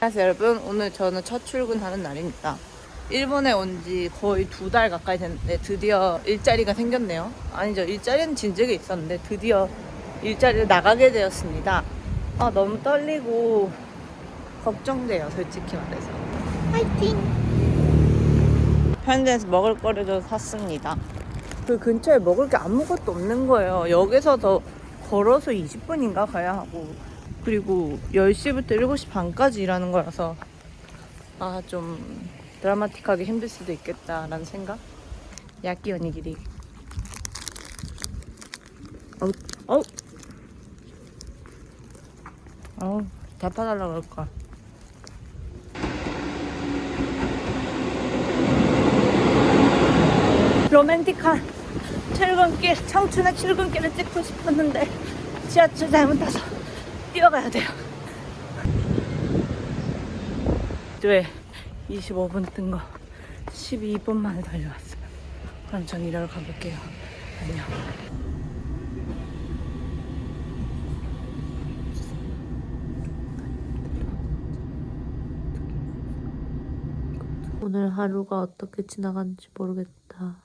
안녕하세요 여러분 오늘 저는 첫 출근하는 날입니다. 일본에 온 지 거의 두 달 가까이 됐는데 드디어 일자리가 생겼네요. 아니죠 일자리는 진즉에 있었는데 드디어 일자리를 나가게 되었습니다. 아 너무 떨리고 걱정돼요 솔직히 말해서. 화이팅! 편의점에서 먹을 거리도 샀습니다. 그 근처에 먹을 게 아무것도 없는 거예요. 여기서 더 걸어서 20분인가 가야 하고 그리고 10시부터 7시 반까지 일하는 거라서 아 좀 드라마틱하게 힘들 수도 있겠다라는 생각? 야끼 오니기리. 어우 어우. 어우 다 파달라고 할까 로맨틱한 출근길 청춘의 출근길을 찍고 싶었는데 지하철 잘못 타서 뛰어가야 돼요. 네, 25분 뜬 거 12분 만에 달려왔어요. 그럼 전 일하러 가볼게요. 안녕. 오늘 하루가 어떻게 지나갔는지 모르겠다.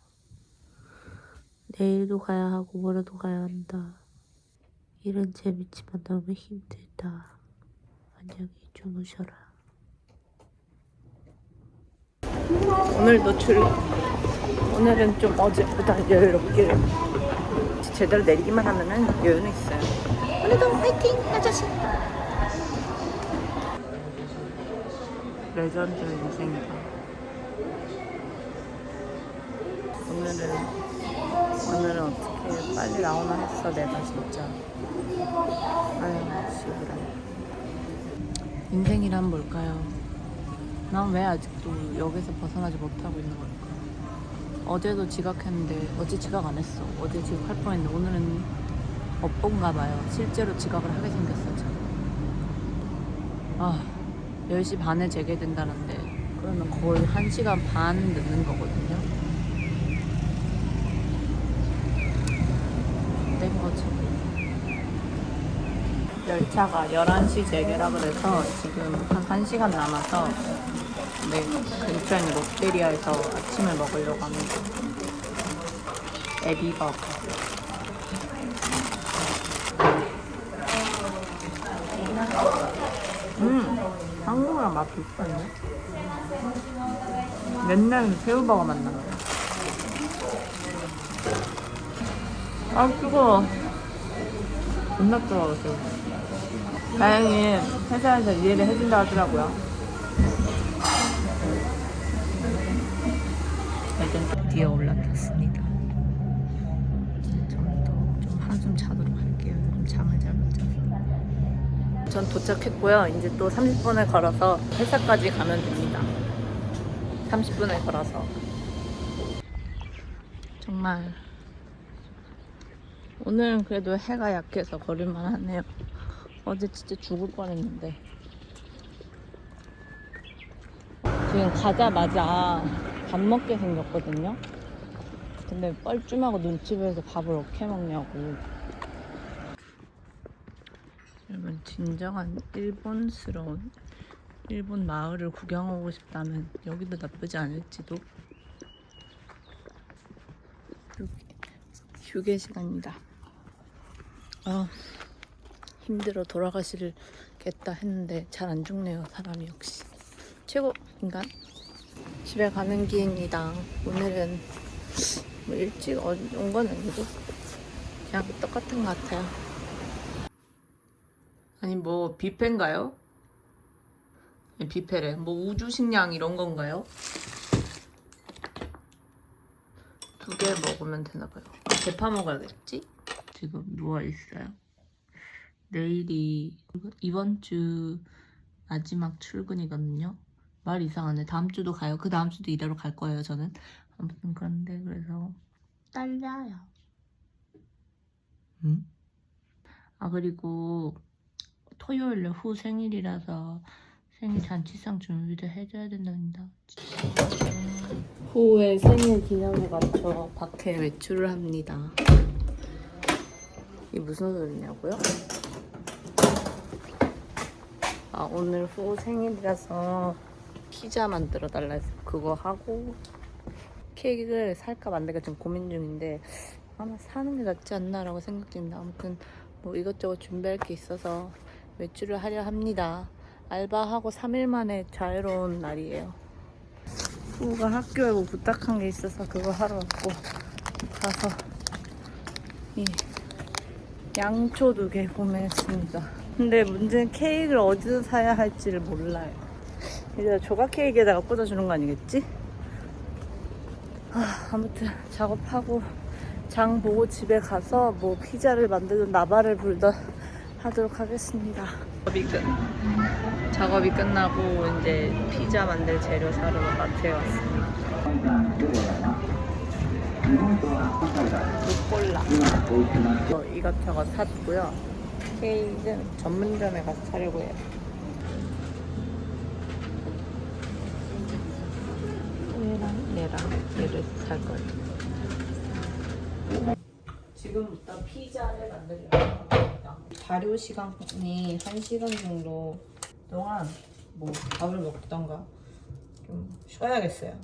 내일도 가야 하고 모레도 가야 한다. 일은 재밌지만 너무 힘들다. 안녕히 주무셔라. 오늘도 출 오늘은 좀 어제보다 여유롭게 제대로 내리기만 하면은 여유는 있어요. 오늘도 화이팅 아저씨. 레전드 인생이다. 오늘은 오늘은 어떻게 빨리 나오나 했어 내가 진짜. 아유 시부라. 인생이란 뭘까요? 난 왜 아직도 여기서 벗어나지 못하고 있는 걸까? 어제도 지각했는데 어제 지각 안 했어. 어제 지각할 뻔했는데 오늘은 업본가 봐요. 실제로 지각을 하게 생겼어 지금. 아 10시 반에 재개된다는데 그러면 거의 1시간 반 늦는 거거든요. 된 거지. 열차가 11시 재개라 그래서 지금 한 1시간 남아서 네, 근처에 있는 롯데리아에서 아침을 먹으려고 합니다. 에비버거. 음, 한국이랑 맛 비슷한데? 맨날 새우버거 맛나요. 아, 뜨거워. 존나 뜨거워, 새우. 다행히 회사에서 이해를 해준다 하더라고요. 일단 드디어 올라탔습니다. 좀더좀 하루 좀 자도록 할게요. 좀 잠을 잘 못 자서. 전 도착했고요. 이제 또 30분을 걸어서 회사까지 가면 됩니다. 30분을 걸어서. 정말 오늘은 그래도 해가 약해서 걸을만 하네요. 어제 진짜 죽을 뻔했는데. 지금 가자마자 밥 먹게 생겼거든요. 근데 뻘쭘하고 눈치 보여서 밥을 어떻게 먹냐고. 여러분 진정한 일본스러운 일본 마을을 구경 하고 싶다면 여기도 나쁘지 않을지도. 휴게, 시간입니다. 아 힘들어 돌아가시겠다 했는데 잘 안 죽네요 사람이 역시 최고 인간. 집에 가는 길입니다. 오늘은 뭐 일찍 온 건 아니고 그냥 똑같은 것 같아요. 아니 뭐 뷔페인가요? 뷔페래. 뭐 우주 식량 이런 건가요? 두 개 먹으면 되나 봐요. 대파 먹어야겠지? 지금 누워 있어요. 내일이 이번 주 마지막 출근이거든요. 말 이상하네. 다음 주도 가요. 그 다음 주도 이대로 갈 거예요, 저는. 아무튼 그런데 그래서 딸려요. 응? 아 그리고 토요일에 후 생일이라서 생일 잔치상 준비도 해줘야 된답니다. 후의 생일 기념에 맞춰 밖에 외출을 합니다. 이게 무슨 소리냐고요? 아 오늘 후 생일이라서 피자 만들어 달라 해서 그거 하고 케이크를 살까 말까 지금 고민 중인데 아마 사는 게 낫지 않나라고 생각됩니다. 아무튼 뭐 이것저것 준비할 게 있어서 외출을 하려 합니다. 알바하고 3일 만에 자유로운 날이에요. 후가 학교에 뭐 부탁한 게 있어서 그거 하러 왔고 가서 이 양초 두 개 구매했습니다. 근데 문제는 케이크를 어디서 사야 할지를 몰라요. 이제 조각 케이크에다가 꽂아주는 거 아니겠지? 아, 아무튼 작업하고 장 보고 집에 가서 뭐 피자를 만들든 나발을 불던 하도록 하겠습니다. 작업이 끝. 작업이 끝나고 이제 피자 만들 재료 사러 마트에 왔습니다. 루꼴라 어, 이것저것 샀고요. 케이크는 전문점에 가서 사려고 해요. 얘랑 얘랑 얘를 살 거예요. 지금부터 피자를 만들려고 합니다. 발효 시간이 1시간 정도 동안 뭐 밥을 먹던가 좀 쉬어야겠어요.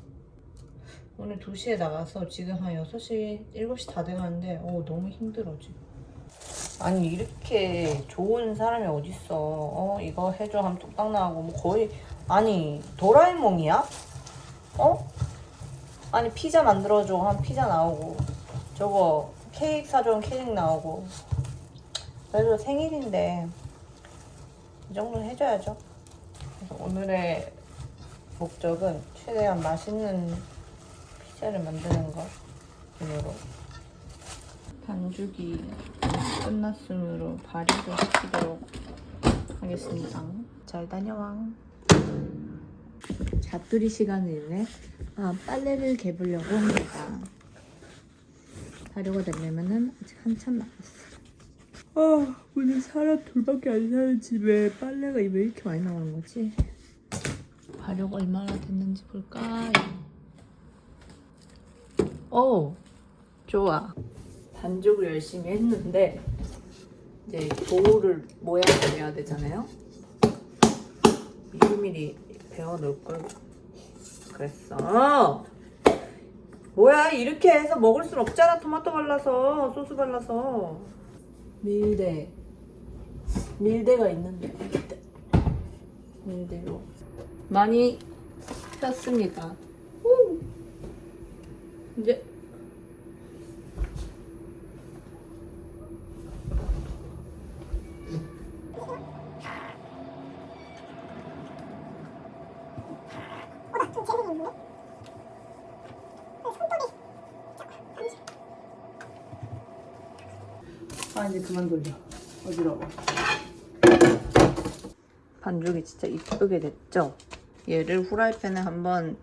오늘 2시에 나가서 지금 한 6시, 7시 다 돼가는데 어, 너무 힘들어 지금. 아니 이렇게 좋은 사람이 어딨어. 어 이거 해줘 하면 뚝딱 나오고 뭐 거의 아니 도라에몽이야? 어? 아니 피자 만들어줘 하면 피자 나오고 저거 케이크 사줘 하면 케이크 나오고 그래도 생일인데 이 정도는 해줘야죠. 그래서 오늘의 목적은 최대한 맛있는 피자를 만드는 것 으로 반죽이 끝났으므로 발효를 시키도록 하겠습니다. 잘 다녀왕. 잡두리 시간을 아, 빨래를 개보려고 합니다. 발효가 되려면은 아직 한참 남았어. 아, 오늘 사람 둘밖에 안 사는 집에 빨래가 왜 이렇게 많이 나오는 거지? 발효가 얼마나 됐는지 볼까요? 오, 좋아. 반죽을 열심히 했는데 이제 도우를 모양을 내야 되잖아요. 미리미리 배워 놓을 걸 그랬어. 뭐야 이렇게 해서 먹을 순 없잖아 토마토 발라서 소스 발라서 밀대 밀대가 있는데 밀대 밀대로 많이 폈습니다. 후. 이제 이제 그만 돌려 어지러워 반죽이 진짜 이쁘게 됐죠? 얘를 후라이팬에 한번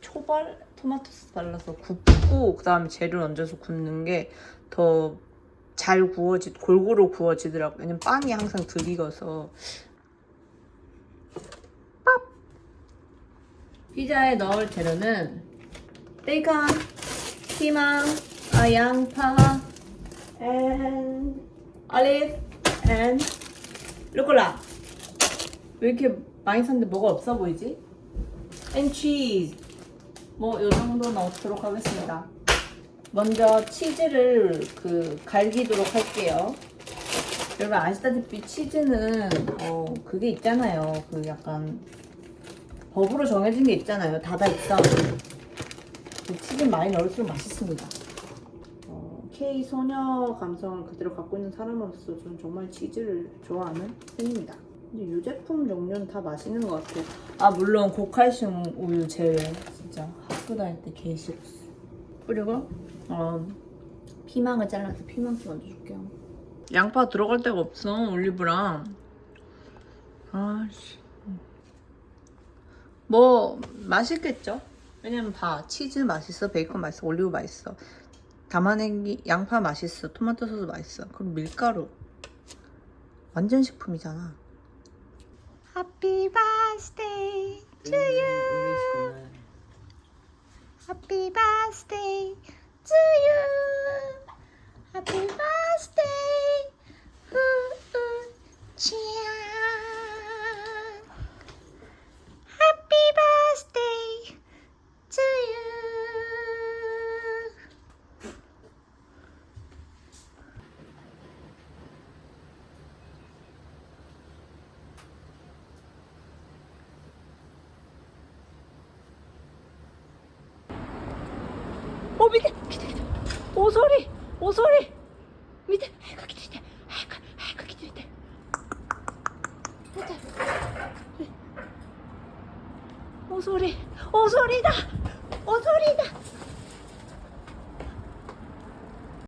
초발 토마토 소스 발라서 굽고 그 다음에 재료 얹어서 굽는 게 더 잘 구워지 골고루 구워지더라고요 왜냐면 빵이 항상 덜 익어서 팝! 피자에 넣을 재료는 베이컨, 피망, 아, 양파, and olive and 루꼴라 왜 이렇게 많이 샀는데 뭐가 없어 보이지? and cheese. 뭐 요 정도 넣도록 하겠습니다. 먼저 치즈를 그 갈기도록 할게요. 여러분 아시다시피 치즈는 어 그게 있잖아요. 그 약간 법으로 정해진 게 있잖아요. 다다익선 그 치즈 많이 넣을수록 맛있습니다. 어, K 소녀 감성을 그대로 갖고 있는 사람으로서 저는 정말 치즈를 좋아하는 편입니다. 근데 이 제품 종류는 다 맛있는 것 같아요. 아 물론 고칼슘 우유 제외 진짜 학교 다닐 때 개싫었어. 그리고 어, 피망을 잘라서 피망도 얹어줄게요. 양파 들어갈 데가 없어 올리브랑. 아씨. 뭐 맛있겠죠? 왜냐면 봐 치즈 맛있어 베이컨 맛있어 올리브 맛있어 담아내기 양파 맛있어 토마토 소스 맛있어 그럼 밀가루 완전 식품이잖아 Happy birthday to you Happy birthday to you Happy birthday 후, 후, 치아 밑에 밑에 밑에 오소리 오소리 밑에 아이고 밑에 밑에 아이고 아이고 밑에 밑에 밑에 오소리 오소리다 오소리다